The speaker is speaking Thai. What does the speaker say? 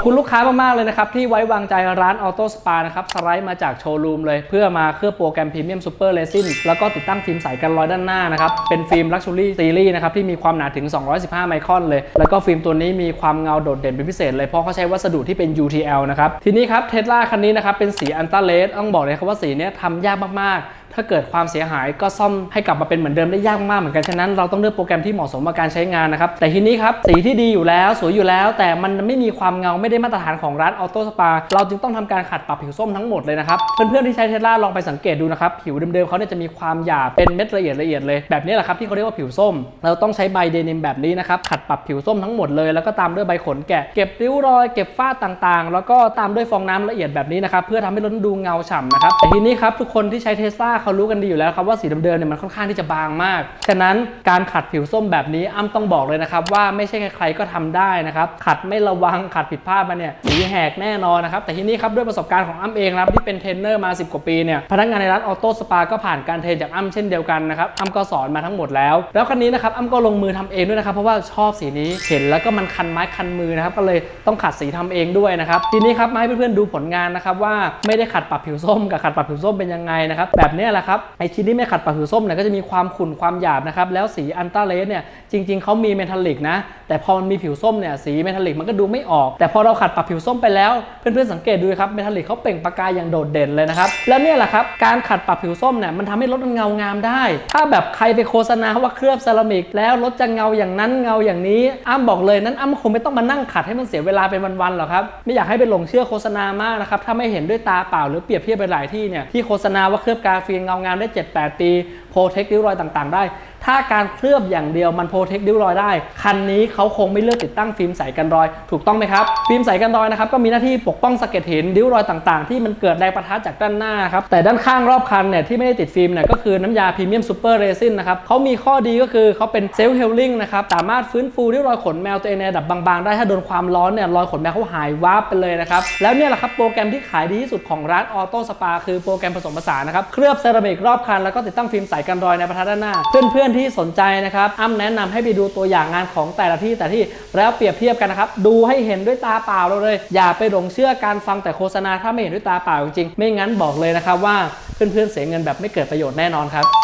บคุณลูกค้ามาก ๆ เลยนะครับ ที่ไว้วางใจร้านออโต้สปานะครับ สไลด์มาจากโชว์รูมเลย เพื่อมาเคลือบโปรแกรมพรีเมียมซูเปอร์เรซินแล้วก็ติดตั้งฟิล์มใสกันรอยด้านหน้านะครับ เป็นฟิล์มลักชัวรี่ซีรีส์นะครับ ที่มีความหนาถึง 215 ไมครอนเลย แล้วก็ฟิล์มตัวนี้มีความเงาโดดเด่นเป็นพิเศษเลยเพราะเขาใช้วัสดุที่เป็น UTL นะครับทีนี้ครับเทสลาคันนี้นะครับเป็นสีอันตราเลสต้องบอกเลยครับว่าสีนี้ทำยากมากๆ ถ้าเกิดความเสียหายก็ซ่อมให้กลับมาเป็นเหมือนเดิมได้ยากมากเหมือนกันฉะนั้นเราต้องเลือกโปรแกรมที่เหมาะสมกับการใช้งานนะครับแต่ทีนี้ครับสีที่ดีอยู่แล้วสวยอยู่แล้ว แต่มันไม่มีความเงาไม่ได้มาตรฐานของร้านออโต้สปาเราจึงต้องทำการขัดปรับผิวส้มทั้งหมดเลยนะครับเพื่อนๆที่ใช้เทสลาลองไปสังเกตดูนะครับผิวเดิมๆเขาเนี่ยจะมีความหยาบเป็นเม็ดละเอียดละเอียดเลยแบบนี้แหละครับที่เขาเรียกว่าผิวส้ม เราต้องใช้ใบเดนิมแบบนี้นะครับขัดปรับผิวส้มทั้งหมดเลยแล้วก็ตามด้วยใบขนแกะเก็บริ้วรอยเก็บฝ้าต่างๆ แล้วก็ตามด้วยฟองน้ำละเอียดแบบนี้นะครับเพื่อทำให้รถดูเงาฉ่ำนะครับแต่ทีนี้ครับทุกคนที่ใช้เทสลาเขารู้กันดีอยู่แล้วครับว่าสีเดิมๆเนี่ยมันค่อนข้างที่จะบางมาก ฉะนั้นการขัดผิวส้มแบบนี้อ้ำต้องบอกเลยนะครับว่าไม่ใช่ใครๆก็ทำได้นะครับขัดไม่ระวังขัดผิดพลาดมาเนี่ยสีแหกแน่นอนนะครับแต่ทีนี้ครับด้วยประสบการณ์ของอ้ำเองครับที่เป็นเทรนเนอร์มา 10 กว่าปีเนี่ยพนักงานในร้านออโต้สปาก็ผ่านการเทรนจากอ้ำเช่นเดียวกันนะครับอ้ำก็สอนมาทั้งหมดแล้ว แล้วคันนี้นะครับอ้ำก็ลงมือทำเองด้วยนะครับเพราะว่าชอบสีนี้เห็นแล้วก็มันคันไม้คันมือนะครับก็เลยต้องขัดสีทำเองด้วยนะครับทีนี้ครับมาให้เพื่อนๆดูผลงานนะครับว่าไม่ได้ขัดปรับผิวส้มกับขัดปรับผิวส้มเป็นยังไงนะครับแบบเนี้ยแหละครับไอชิ้นที่ไม่ขัดปรับผิวส้มเนี่ยก็จะมีความขุ่นความหยาบนะครับแล้วสีอันตราเลสเนี่ยจริง ๆเขามีเมทัลลิกนะแต่พอมันมีผิวส้มเนี่ยสีเมทัลลิกมันก็ดูไม่ออก แต่พอเราขัดปรับผิวส้มไปแล้วเพื่อนๆสังเกตดูครับเมทัลลิกเขาเปล่งประกายอย่างโดดเด่นเลยนะครับแล้วเนี่ยแหละครับการขัดปรับผิวส้มเนี่ยมันทำให้รถมันเงางามได้ ถ้าแบบใครไปโฆษณาว่าเคลือบเซรามิกแล้วรถจะเงาอย่างนั้นเงาอย่างนี้อ้ำบอกเลยนั้นอ้ำคงไม่ต้องมานั่งขัดให้มันเสียเวลาเป็นวันๆหรอกครับไม่อยากให้ไปหลงเชื่อโฆษณามากนะครับถ้าไม่เห็นด้วยตาเปล่าหรือเปรียบเทียบไปหลายที่เนี่ยที่โฆษณาว่าเคลือบกาฟีเงางามได้ 7-8 ปีโปรเทคริ้วรอยต่างๆ ได้ ถ้าการเคลือบอย่างเดียวมันโปรเทคริ้วรอยได้ คันนี้เขาคงไม่เลือกติดตั้งฟิล์มใสกันรอย ถูกต้องไหมครับ ฟิล์มใสกันรอยนะครับก็มีหน้าที่ปกป้องสะเก็ดหินริ้วรอยต่างๆ ที่มันเกิดแรงประทะจากด้านหน้าครับ แต่ด้านข้างรอบคันเนี่ยที่ไม่ได้ติดฟิล์มเนี่ยก็คือน้ำยาพรีเมียมซูเปอร์เรซินนะครับเขามีข้อดีก็คือเขาเป็นเซลล์เฮลลิ่งนะครับสามารถฟื้นฟูริ้วรอยขนแมวตัวเองในระดับบางๆ ได้ถ้าโดนความร้อนเนี่ยรอยขนแมวเขาหายวาบไปเลยนะครับแล้วเนี่ยแหละครับโปรแกรมที่ขายดีที่สุดของร้านออโต้สปาคือโปรแกรมผสมผสานนะครับเคลือบเซรามิกรอบคันแล้วก็ติดตั้งฟิล์มใสกันรอยในประทัดด้านหน้าเพื่อนๆที่สนใจนะครับอ้ำแนะนำให้ไปดูตัวอย่างงานของแต่ละที่แต่ที่แล้วเปรียบเทียบกันนะครับดูให้เห็นด้วยตาเปล่าเราเลย อย่าไปหลงเชื่อการฟังแต่โฆษณาถ้าไม่เห็นด้วยตาเปล่าจริงๆไม่งั้นบอกเลยนะครับว่าเพื่อนๆเสียเงินแบบไม่เกิดประโยชน์แน่นอนครับ